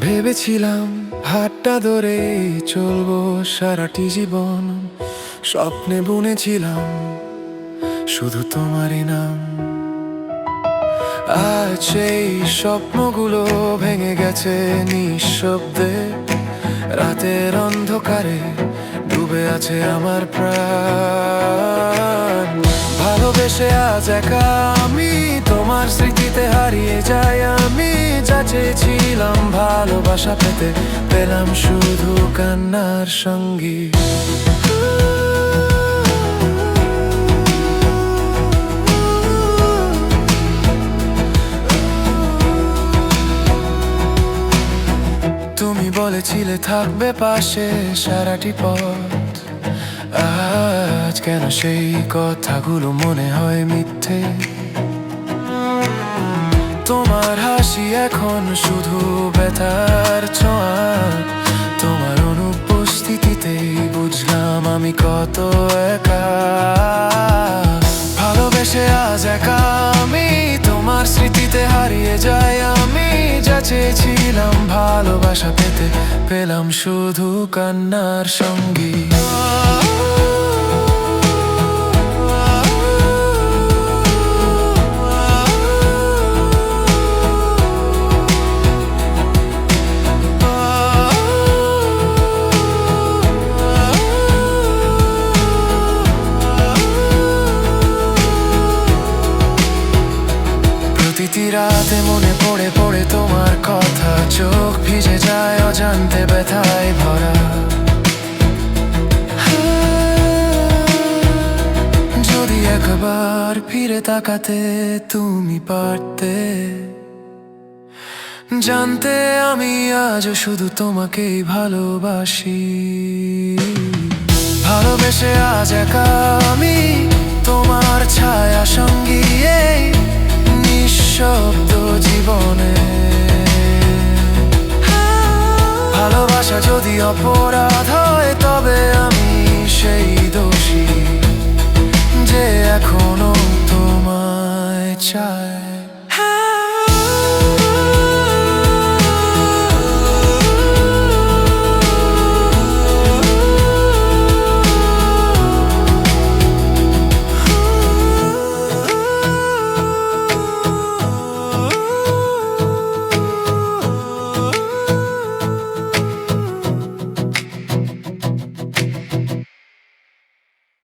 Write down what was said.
ভেবেছিলাম হাতটা ধরে চলবো সারাটি জীবন স্বপ্নে বুনেছিলাম শুধু তোমারই নাম। আজ সেই স্বপ্নগুলো ভেঙে গেছে নিঃশব্দে। রাতের অন্ধকারে ডুবে আছে আমার প্রাণ। ভালোবেসে আজ একা আমি তোমার স্মৃতিতে হারিয়ে যাই আমি। যা চেয়েছিলাম ভালোবাসা পেতে পেলাম শুধু কান্নার সঙ্গী। বলেছিলে থাকবে পাশে সারাটি পথ। আজ কেন সেই কথাগুলো মনে হয় মিথ্যে? তোমার হাসি এখন শুধু ব্যথার ছোঁয়া। তোমার অনুপস্থিতিতেই বুঝলাম আমি কত একা। ভালোবেসে আজ একা আমি, তোমার স্মৃতিতে হারিয়ে আমি যা চেয়েছিলাম ভালোবাসা পেতে। পেলাম শুধু কান্নার সঙ্গী। প্রতিটি রাতে মনে পড়ে পড়ে তোমার কথা। চোখ ভিজে যায় অজান্তে ব্যথায় ভরা। যদি একবার ফিরে তাকাতে তুমি পারতে, জানতে আমি আজও শুধু তোমাকেই ভালোবাসি। ভালোবেসে আজ একা আমি, তোমার ছায়া ভালোবাসা যদি অপরাধ হয় তবে আমি সেই